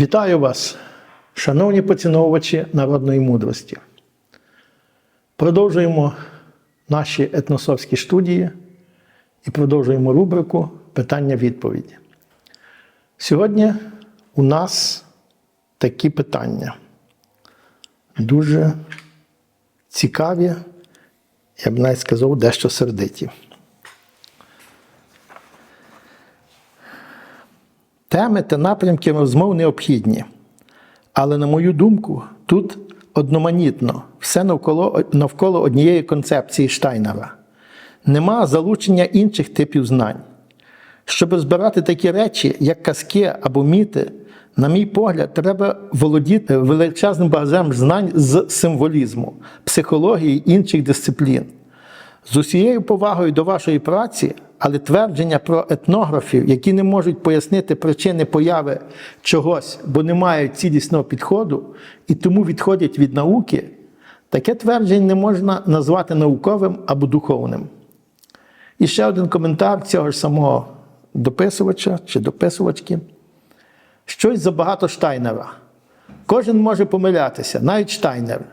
Вітаю вас, шановні поціновувачі народної мудрості. Продовжуємо наші етносовські студії і продовжуємо рубрику Питання-відповіді. Сьогодні у нас такі питання. Дуже цікаві, я б навіть сказав, дещо сердиті. Теми та напрямки розмов необхідні. Але, на мою думку, тут одноманітно все навколо, навколо однієї концепції Штайнера. Нема залучення інших типів знань. Щоб збирати такі речі, як казки або міти, на мій погляд, треба володіти величезним багажем знань з символізму, психології інших дисциплін. З усією повагою до вашої праці, але твердження про етнографів, які не можуть пояснити причини появи чогось, бо не мають цілісного підходу і тому відходять від науки, таке твердження не можна назвати науковим або духовним. І ще один коментар цього ж самого дописувача чи дописувачки. Щось забагато Штайнера. Кожен може помилятися, навіть Штайнер.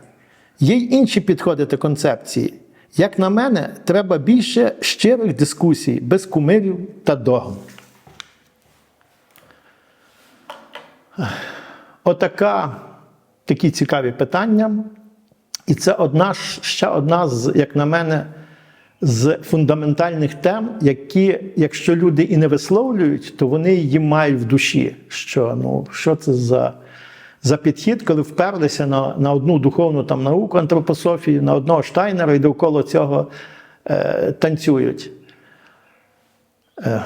Є й інші підходи та концепції. Як на мене, треба більше щирих дискусій, без кумирів та догм. Отака, такі цікаві питання. І це одна, ще одна з, як на мене, з фундаментальних тем, які, якщо люди і не висловлюють, то вони її мають в душі. Що, ну, що це за, за підхід, коли вперлися на, на одну духовну там, науку антропософію, на одного Штайнера і довкола цього е, танцюють. Е,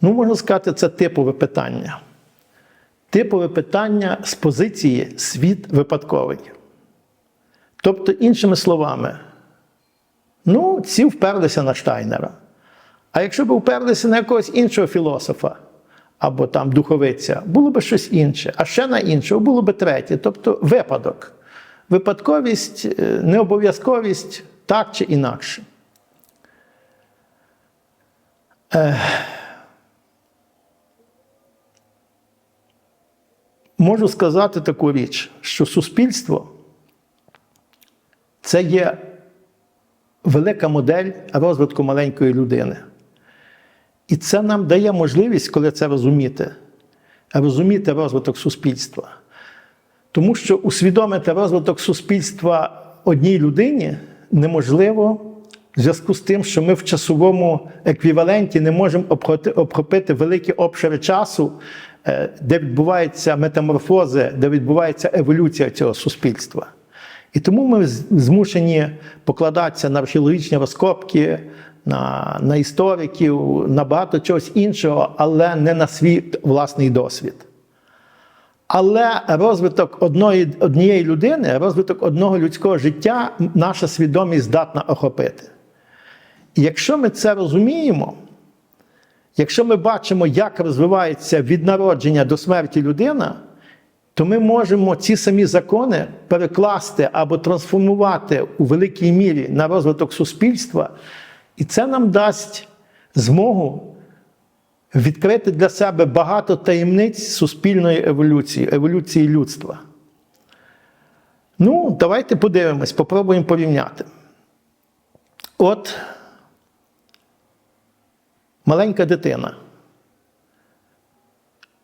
ну, можна сказати, це типове питання. Типове питання з позиції світ випадковий. Тобто, іншими словами, ну, ці вперлися на Штайнера. А якщо б вперлися на якогось іншого філософа або там духовиця, було б щось інше, а ще на іншого було б третє, тобто випадок. Випадковість, е, необов'язковість так чи інакше. Можу сказати таку річ, що суспільство це є велика модель розвитку маленької людини. І це нам дає можливість, коли це розуміти, розуміти розвиток суспільства. Тому що усвідомити розвиток суспільства одній людині неможливо в зв'язку з тим, що ми в часовому еквіваленті не можемо обхопити великі обшири часу, е, де відбуваються метаморфози, де відбувається еволюція цього суспільства. І тому ми змушені покладатися на археологічні розкопки, на, на істориків, на багато чогось іншого, але не на свій власний досвід. Але розвиток одної, однієї людини, розвиток одного людського життя наша свідомість здатна охопити. І якщо ми це розуміємо, якщо ми бачимо, як розвивається від народження до смерті людина, то ми можемо ці самі закони перекласти або трансформувати у великій мірі на розвиток суспільства, і це нам дасть змогу відкрити для себе багато таємниць суспільної еволюції, еволюції людства. Ну, давайте подивимось, попробуємо порівняти. От маленька дитина.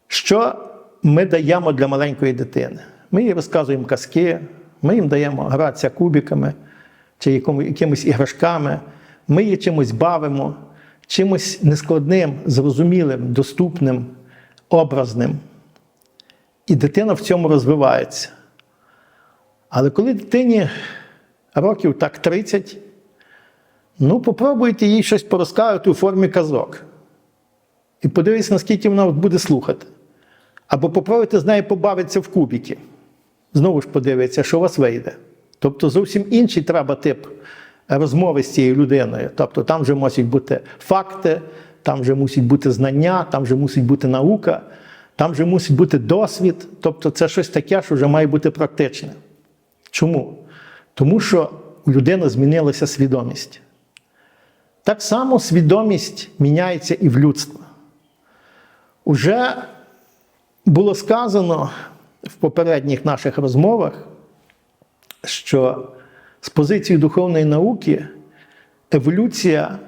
Що ми даємо для маленької дитини? Ми їй розказуємо казки, ми їм даємо гратися кубиками чи якимись іграшками, ми її чимось бавимо, чимось нескладним, зрозумілим, доступним, образним. І дитина в цьому розвивається. Але коли дитині років так 30, ну попробуйте їй щось порозказувати у формі казок. І подивіться, наскільки вона буде слухати. Або попробуйте з нею побавитися в кубики. Знову ж подивиться, що у вас вийде. Тобто зовсім інший треба тип розмови з цією людиною. Тобто там вже мусять бути факти, там вже мусять бути знання, там вже мусить бути наука, там вже мусить бути досвід. Тобто це щось таке, що вже має бути практичне. Чому? Тому що у людини змінилася свідомість. Так само свідомість міняється і в людства. Уже Було сказано в попередніх наших розмовах, що з позиції духовної науки еволюція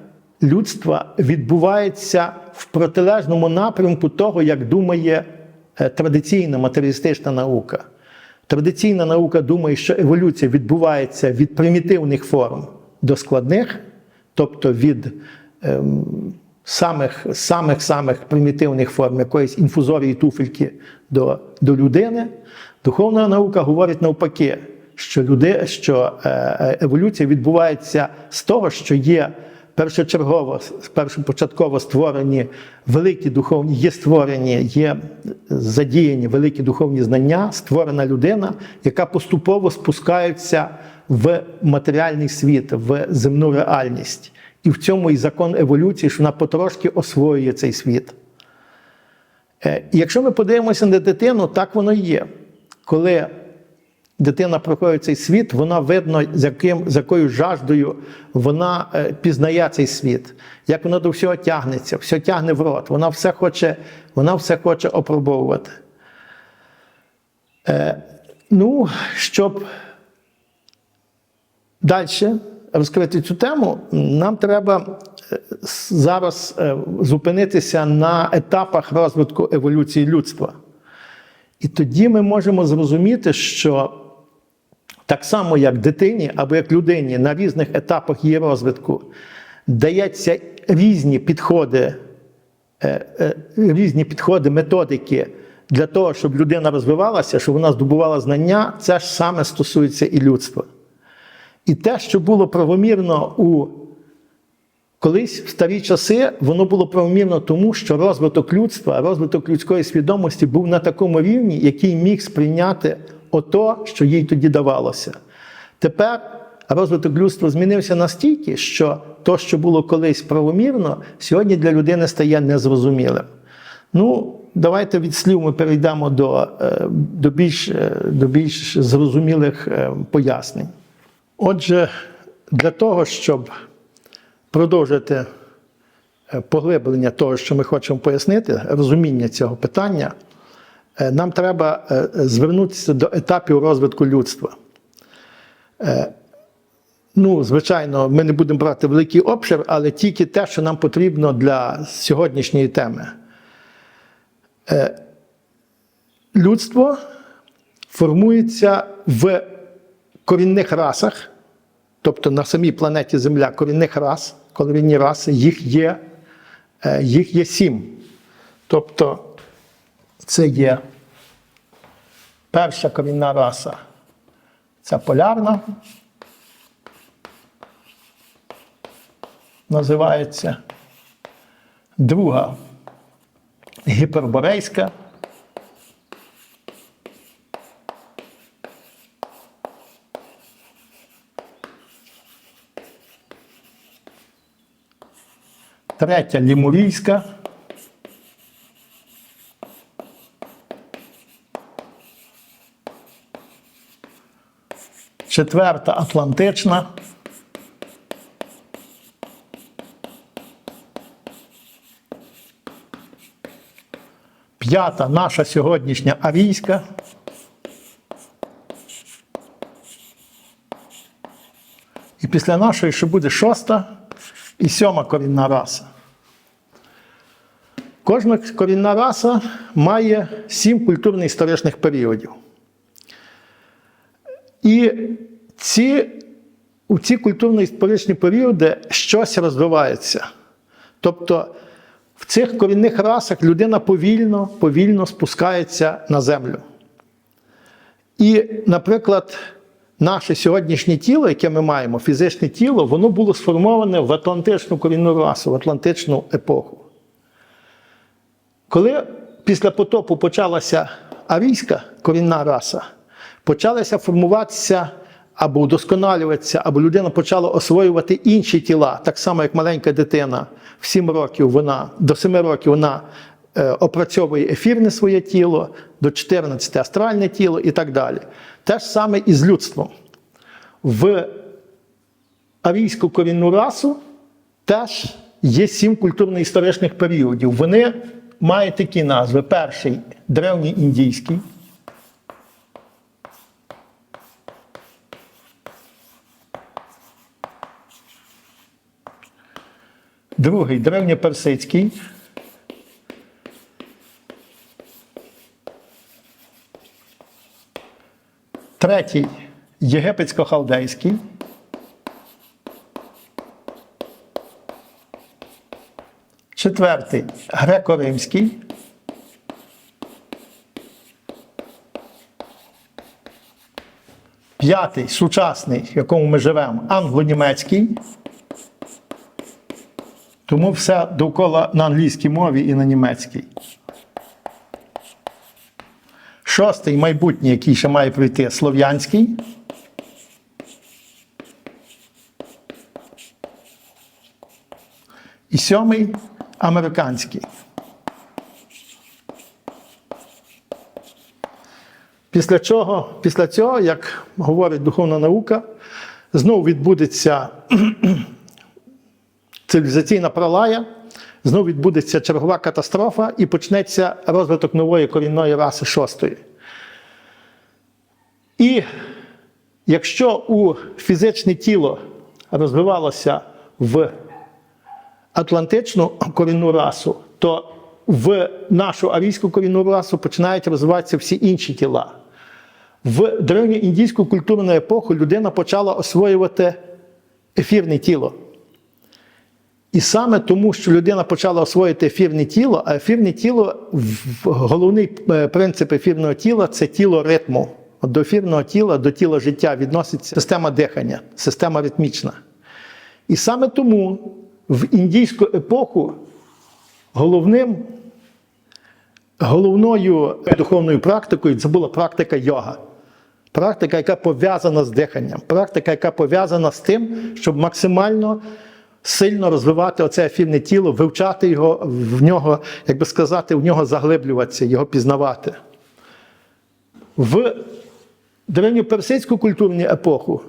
людства відбувається в протилежному напрямку того, як думає е, традиційна матеріалістична наука. Традиційна наука думає, що еволюція відбувається від примітивних форм до складних, тобто від ем, самих, самих самих примітивних форм якоїсь інфузорії туфельки до, до людини. Духовна наука говорить навпаки, що, люди, що е, е, еволюція відбувається з того, що є першочергово, першопочатково створені великі духовні, є створені, є задіяні великі духовні знання, створена людина, яка поступово спускається в матеріальний світ, в земну реальність. І в цьому і закон еволюції, що вона потрошки освоює цей світ. Е, І якщо ми подивимося на дитину, так воно і є. Коли дитина проходить цей світ, вона видно, з, яким, з якою жаждою вона е, пізнає цей світ, як вона до всього тягнеться, все тягне в рот, вона все хоче, вона все хоче опробовувати. Е, ну, щоб далі розкрити цю тему, нам треба е, зараз е, зупинитися на етапах розвитку еволюції людства. І тоді ми можемо зрозуміти, що так само, як дитині або як людині на різних етапах її розвитку дається різні підходи, е, е, різні підходи, методики для того, щоб людина розвивалася, щоб вона здобувала знання, це ж саме стосується і людства. І те, що було правомірно у колись в старі часи, воно було правомірно тому, що розвиток людства, розвиток людської свідомості був на такому рівні, який міг сприйняти ото, що їй тоді давалося. Тепер розвиток людства змінився настільки, що то, що було колись правомірно, сьогодні для людини стає незрозумілим. Ну, давайте від слів ми перейдемо до, е, до, більш, е, до більш зрозумілих е, пояснень. Отже, для того, щоб продовжити поглиблення того, що ми хочемо пояснити, розуміння цього питання, нам треба е, звернутися до етапів розвитку людства. Е, Ну, звичайно, ми не будемо брати великий обшир, але тільки те, що нам потрібно для сьогоднішньої теми. Е, Людство формується в корінних расах, тобто на самій планеті Земля корінних рас, корінні раси, їх є, е, їх є сім. Тобто це є перша корінна раса, це полярна, називається. Друга гіперборейська. Третя лімурійська. Четверта атлантична. П'ята наша сьогоднішня арійська. І після нашої ще буде шоста і сьома корінна раса. Кожна корінна раса має сім культурно-історичних періодів. І ці, у ці культурно-історичні періоди щось розвивається. Тобто в цих корінних расах людина повільно, повільно спускається на землю. І, наприклад, наше сьогоднішнє тіло, яке ми маємо, фізичне тіло, воно було сформоване в атлантичну корінну расу, в атлантичну епоху. Коли після потопу почалася арійська корінна раса, почалися формуватися або удосконалюватися, або людина почала освоювати інші тіла, так само, як маленька дитина в 7 років вона, до 7 років вона е, опрацьовує ефірне своє тіло, до 14 астральне тіло і так далі. Те ж саме і з людством. В арійську корінну расу теж є сім культурно-історичних періодів. Вони має такі назви. Перший древній індійський. Другий древньоперсидський. Третій єгипетсько-халдейський. Четвертий греко-римський. П'ятий сучасний, в якому ми живемо, англо-німецький. Тому все довкола на англійській мові і на німецькій. Шостий майбутній, який ще має прийти, слов'янський. І сьомий американський. Після чого, після цього, як говорить духовна наука, знову відбудеться цивілізаційна пролая, знову відбудеться чергова катастрофа і почнеться розвиток нової корінної раси шостої. І якщо у фізичне тіло розвивалося в атлантичну корінну расу, то в нашу арійську корінну расу починають розвиватися всі інші тіла. В древньоіндійську культурну епоху людина почала освоювати ефірне тіло. І саме тому, що людина почала освоїти ефірне тіло, а ефірне тіло, головний е, принцип ефірного тіла це тіло ритму. От До ефірного тіла, до тіла життя відноситься система дихання, система ритмічна. І саме тому в індійську епоху головним, головною духовною практикою це була практика йога. Практика, яка пов'язана з диханням, практика, яка пов'язана з тим, щоб максимально сильно розвивати оце ефірне тіло, вивчати його, в нього, як би сказати, в нього заглиблюватися, його пізнавати. В древньоперсидську культурну епоху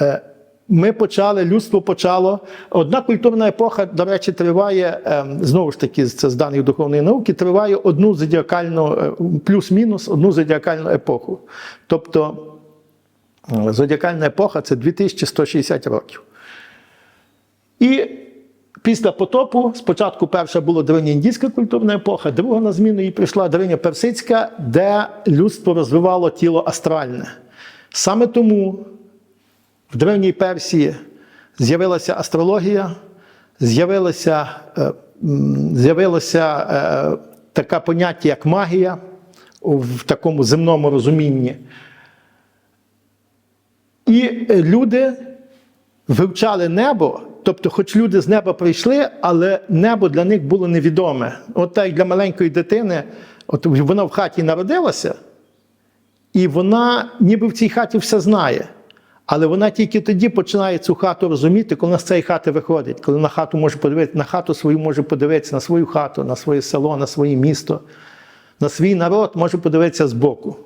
е, ми почали, людство почало. Одна культурна епоха, до речі, триває, е, знову ж таки, це з даних духовної науки, триває одну зодіакальну, е, плюс-мінус одну зодіакальну епоху. Тобто зодіакальна епоха це 2160 років. І після потопу спочатку перша була древньоіндійська культурна епоха, друга на зміну їй прийшла древньоперсидська, де людство розвивало тіло астральне. Саме тому в древній Персії з'явилася астрологія, з'явилося е, з'явилося е, таке поняття, як магія в такому земному розумінні. І люди вивчали небо. Тобто, хоч люди з неба прийшли, але небо для них було невідоме. От так для маленької дитини, от вона в хаті народилася, і вона ніби в цій хаті все знає. Але вона тільки тоді починає цю хату розуміти, коли вона з цієї хати виходить, коли на хату може подивитися, на хату свою може подивитися, на свою хату, на своє село, на своє місто, на свій народ може подивитися збоку.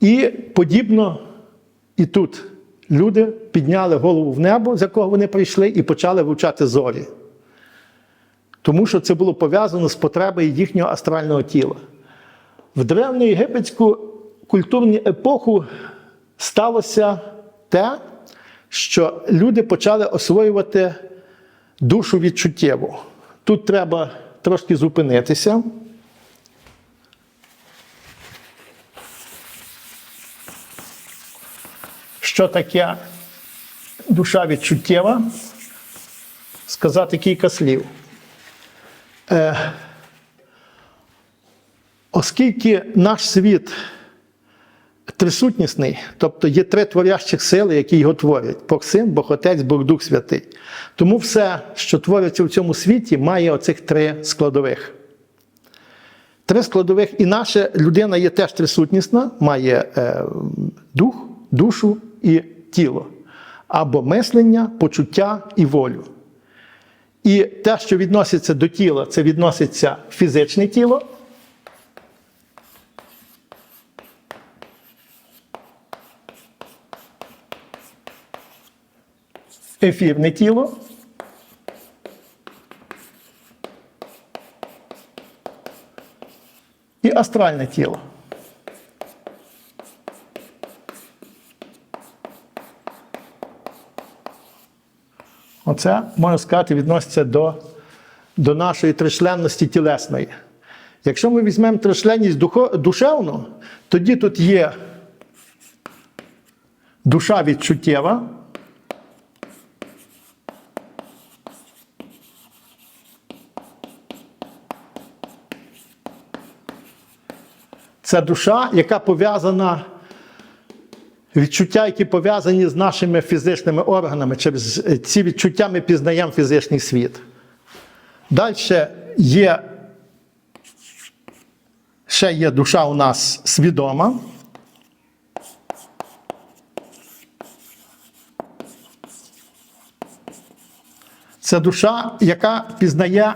І подібно і тут люди підняли голову в небо, з якого вони прийшли, і почали вивчати зорі. Тому що це було пов'язано з потребою їхнього астрального тіла. В древньоєгипетську культурну епоху сталося те, що люди почали освоювати душу відчуттєву. Тут треба трошки зупинитися. Що таке душа відчуттєва? Сказати кілька слів. Е, Оскільки наш світ трисутнісний, тобто є три творящих сили, які його творять: Бог Син, Бог Отець, Бог Дух Святий. Тому все, що твориться в цьому світі, має оцих три складових. Три складових, і наша людина є теж трисутнісна, має е, дух, душу і тіло, або мислення, почуття і волю. І те, що відноситься до тіла, це відноситься фізичне тіло. Ефірне тіло. І астральне тіло. Оце, можна сказати, відноситься до, до нашої тричленності тілесної. Якщо ми візьмемо тричленність душевну, тоді тут є душа відчуттєва. Це душа, яка пов'язана, відчуття, які пов'язані з нашими фізичними органами. Через е, ці відчуття ми пізнаємо фізичний світ. Далі є, ще є душа у нас свідома. Це душа, яка пізнає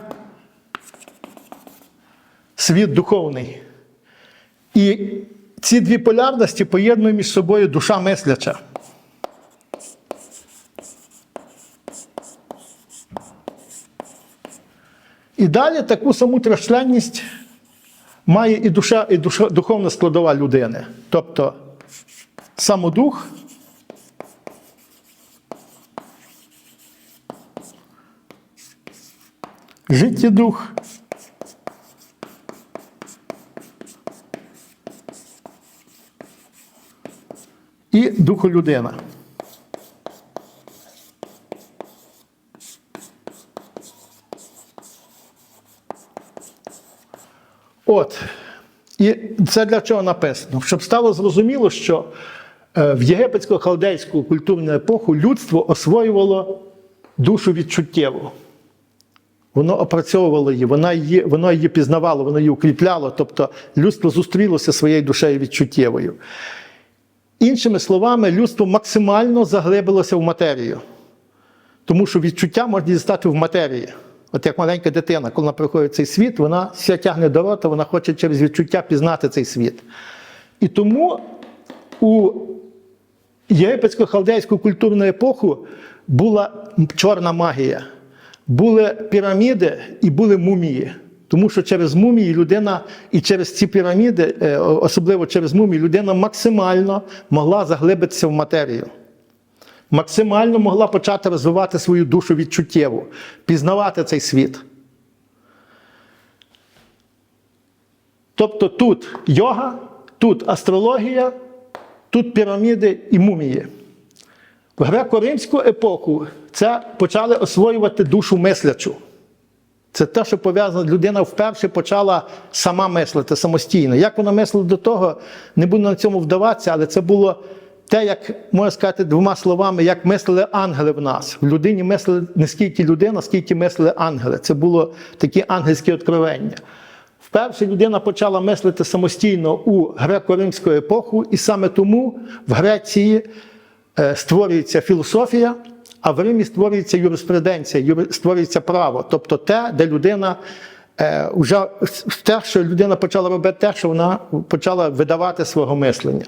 світ духовний. І ці дві полярності поєднує між собою душа мисляча. І далі таку саму трьохчленність має і душа, і душа, духовна складова людини. Тобто самодух, життєдух і духолюдина. От. І це для чого написано? Щоб стало зрозуміло, що е, в єгипетсько-халдейську культурну епоху людство освоювало душу відчуттєву. Воно опрацьовувало її, воно її, воно її пізнавало, воно її укріпляло. Тобто людство зустрілося своєю душею відчуттєвою. Іншими словами, людство максимально заглибилося в матерію. Тому що відчуття можна дістати в матерії. От як маленька дитина, коли вона приходить в цей світ, вона все тягне до рота, вона хоче через відчуття пізнати цей світ. І тому у єгипетсько-халдейську культурну епоху була чорна магія. Були піраміди і були мумії. Тому що через мумії людина і через ці піраміди, е, особливо через мумії, людина максимально могла заглибитися в матерію. Максимально могла почати розвивати свою душу відчуттєву, пізнавати цей світ. Тобто тут йога, тут астрологія, тут піраміди і мумії. В греко-римську епоху це почали освоювати душу мислячу. Це те, що пов'язано, людина вперше почала сама мислити самостійно. Як вона мислила до того, не буду на цьому вдаватися, але це було те, як можна сказати двома словами, як мислили ангели в нас. В людині мислили не скільки людина, скільки мислили ангели. Це було такі ангельські откровення. Вперше людина почала мислити самостійно у греко-римську епоху, і саме тому в Греції е, створюється філософія, а в Римі створюється юриспруденція, юри- створюється право, тобто те, де людина е, вже те, що людина почала робити те, що вона почала видавати свого мислення.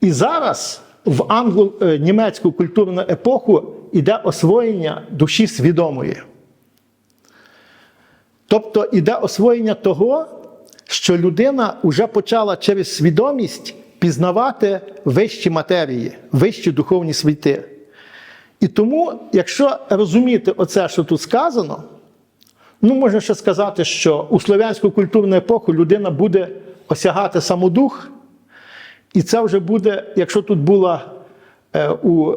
І зараз в англо-німецьку культурну епоху йде освоєння душі свідомої. Тобто йде освоєння того, що людина вже почала через свідомість пізнавати вищі матерії, вищі духовні світи. І тому, якщо розуміти оце, що тут сказано, ну можна ще сказати, що у слов'янську культурну епоху людина буде осягати самодух, і це вже буде, якщо тут була е, у е,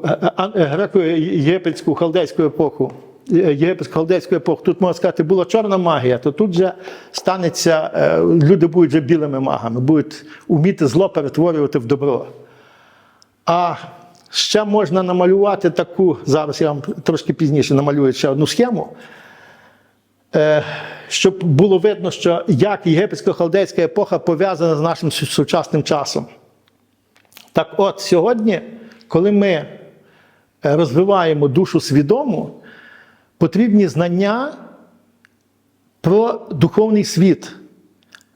е, греко-єгипетську халдейську епоху, єгипетсько-халдейську епоху, тут можна сказати, була чорна магія, то тут же станеться, люди будуть вже білими магами, будуть вміти зло перетворювати в добро. А ще можна намалювати таку, зараз я вам трошки пізніше намалюю ще одну схему, е, щоб було видно, що як єгипетсько-халдейська епоха пов'язана з нашим сучасним часом. Так от, сьогодні, коли ми е, розвиваємо душу свідому, потрібні знання про духовний світ,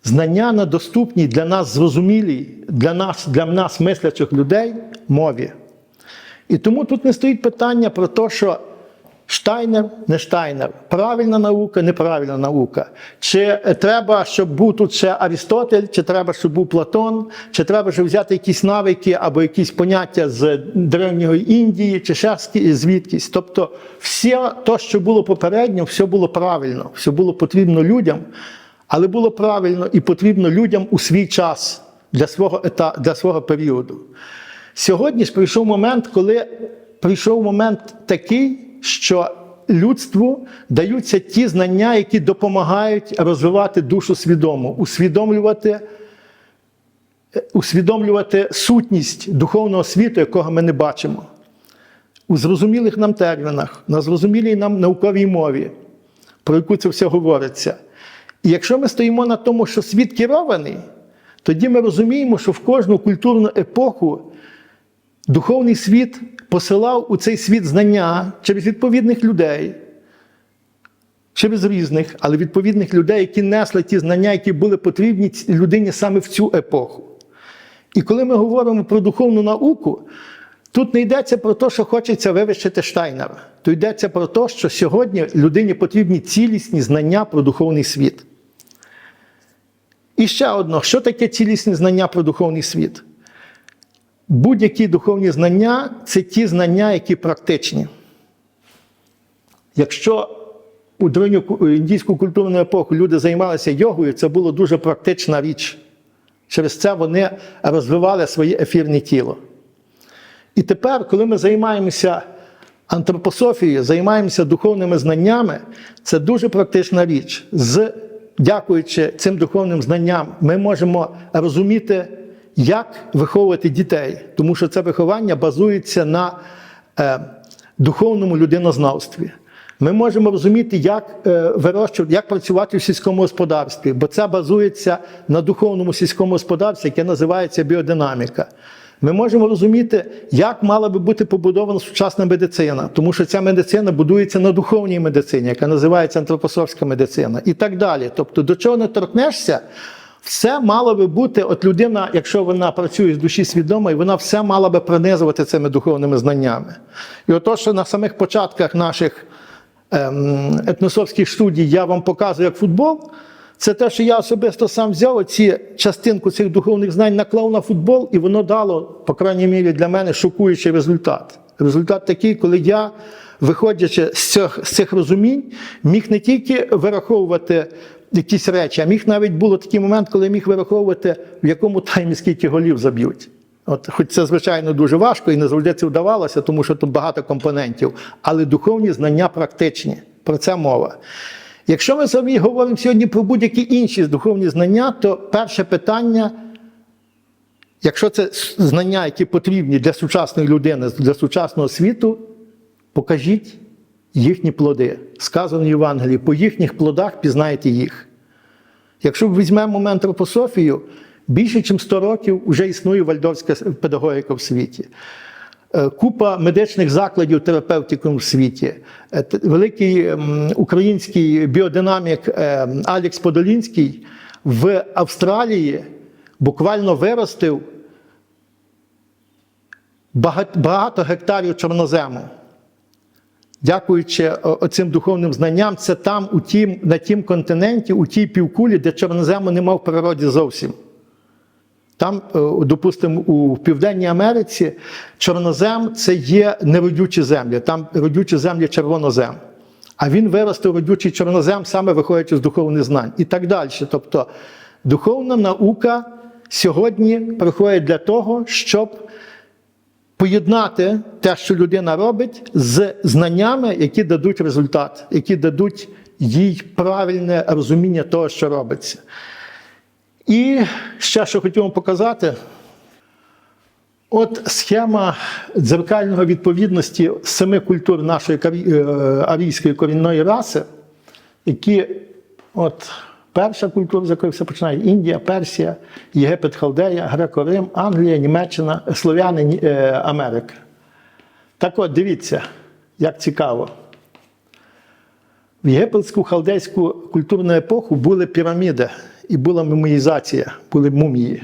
знання на доступній для нас зрозумілій, для нас, для нас мислячих людей мові. І тому тут не стоїть питання про те, що Штайнер, не Штайнер, правильна наука, неправильна наука. Чи треба, щоб був тут ще Арістотель, чи треба, щоб був Платон, чи треба, щоб взяти якісь навики або якісь поняття з древньої Індії, чи ще звідкись. Тобто, все те, що було попередньо, все було правильно, все було потрібно людям, але було правильно і потрібно людям у свій час для свого, ета, для свого періоду. Сьогодні ж прийшов момент, коли прийшов момент такий, що людству даються ті знання, які допомагають розвивати душу свідому, усвідомлювати, усвідомлювати сутність духовного світу, якого ми не бачимо. У зрозумілих нам термінах, на зрозумілій нам науковій мові, про яку це все говориться. І якщо ми стоїмо на тому, що світ керований, тоді ми розуміємо, що в кожну культурну епоху духовний світ посилав у цей світ знання через відповідних людей, через різних, але відповідних людей, які несли ті знання, які були потрібні людині саме в цю епоху. І коли ми говоримо про духовну науку, тут не йдеться про те, що хочеться вивищити Штайнера. Тут йдеться про те, що сьогодні людині потрібні цілісні знання про духовний світ. І ще одно, що таке цілісні знання про духовний світ? Будь-які духовні знання це ті знання, які практичні. Якщо у древню індійську культурну епоху люди займалися йогою, це була дуже практична річ. Через це вони розвивали своє ефірне тіло. І тепер, коли ми займаємося антропософією, займаємося духовними знаннями, це дуже практична річ. З, дякуючи цим духовним знанням, ми можемо розуміти, як виховувати дітей, тому що це виховання базується на е, духовному людинознавстві. Ми можемо розуміти, як е, вирощувати, як працювати в сільському господарстві, бо це базується на духовному сільському господарстві, яке називається біодинаміка. Ми можемо розуміти, як мала би бути побудована сучасна медицина, тому що ця медицина будується на духовній медицині, яка називається антропософська медицина, і так далі. Тобто, до чого не торкнешся, все мало би бути, от людина, якщо вона працює з душі свідомої, вона все мала би пронизувати цими духовними знаннями. І ото, що на самих початках наших ем, етносовських студій я вам показую як футбол, це те, що я особисто сам взяв оці частинку цих духовних знань, наклав на футбол, і воно дало, по крайній мірі, для мене шокуючий результат. Результат такий, коли я, виходячи з цих, з цих розумінь, міг не тільки вираховувати якісь речі, а міг навіть було такий момент, коли я міг вираховувати, в якому таймі скільки голів заб'ють. От, хоч це, звичайно, дуже важко і не завжди це вдавалося, тому що тут багато компонентів, але духовні знання практичні. Про це мова. Якщо ми самі говоримо сьогодні про будь-які інші духовні знання, то перше питання, якщо це знання, які потрібні для сучасної людини, для сучасного світу, покажіть їхні плоди. Сказано в Євангелії, по їхніх плодах пізнаєте їх. Якщо візьмемо антропософію, більше ніж 100 років вже існує вальдорська педагогіка в світі. Е, Купа медичних закладів терапевтикум в світі. Е, Великий український біодинамік е, Алекс Подолінський в Австралії буквально виростив багато гектарів чорнозему. Дякуючи о- оцим духовним знанням, це там, у тім, на тім континенті, у тій півкулі, де чорнозему нема в природі зовсім. Там, е, допустимо, у Південній Америці чорнозем це є неродючі землі, там родючі землі червонозем. А він виростив родючий чорнозем, саме виходячи з духовних знань. І так далі. Тобто духовна наука сьогодні приходить для того, щоб поєднати те, що людина робить, з знаннями, які дадуть результат, які дадуть їй правильне розуміння того, що робиться. І ще що хотів вам показати. От схема дзеркального відповідності семи культур нашої е, арійської корінної раси, які от перша культура, з якої все починає: Індія, Персія, Єгипет, Халдея, Греко-Рим, Англія, Німеччина, Слов'яни, е, Америка. Так от, дивіться, як цікаво. В єгипетську халдейську культурну епоху були піраміди і була муміїзація, були мумії.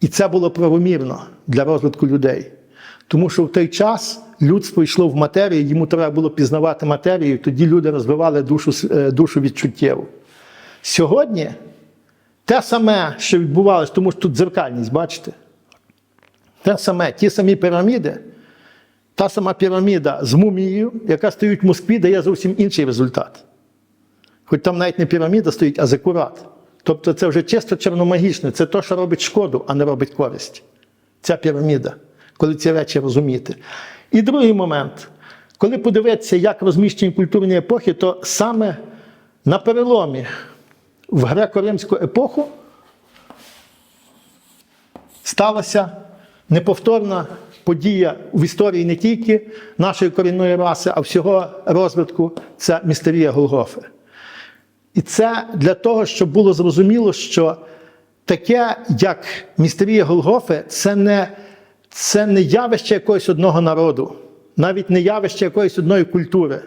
І це було правомірно для розвитку людей. Тому що в той час людство йшло в матерію, йому треба було пізнавати матерію, і тоді люди розвивали душу, е, душу відчуттєву. Сьогодні те саме, що відбувалося, тому що тут дзеркальність, бачите? Те саме, ті самі піраміди, та сама піраміда з мумією, яка стоїть в Москві, дає зовсім інший результат. Хоч там навіть не піраміда стоїть, а зекурат. Тобто це вже чисто чорномагічне, це те, що робить шкоду, а не робить користь. Ця піраміда, коли ці речі розуміти. І другий момент, коли подивитися, як розміщені культурні епохи, то саме на переломі в греко-римську епоху сталася неповторна подія в історії не тільки нашої корінної раси, а всього розвитку це містерія Голгофи. І це для того, щоб було зрозуміло, що таке, як містерія Голгофи, це не, це не явище якогось одного народу, навіть не явище якоїсь одної культури.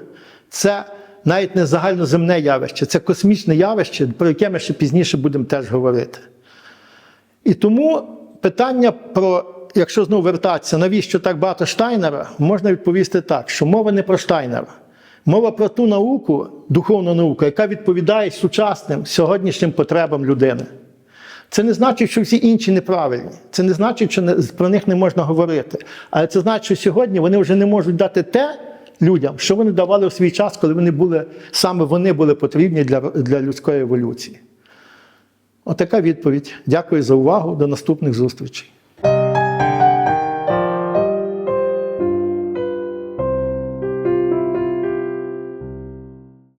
Це навіть не загальноземне явище, це космічне явище, про яке ми ще пізніше будемо теж говорити. І тому питання про, якщо знову вертатися, навіщо так багато Штайнера, можна відповісти так, що мова не про Штайнера. Мова про ту науку, духовну науку, яка відповідає сучасним сьогоднішнім потребам людини. Це не значить, що всі інші неправильні. Це не значить, що про них не можна говорити. Але це значить, що сьогодні вони вже не можуть дати те людям, що вони давали в свій час, коли вони були, саме вони були потрібні для, для людської еволюції. Отака відповідь. Дякую за увагу. До наступних зустрічей.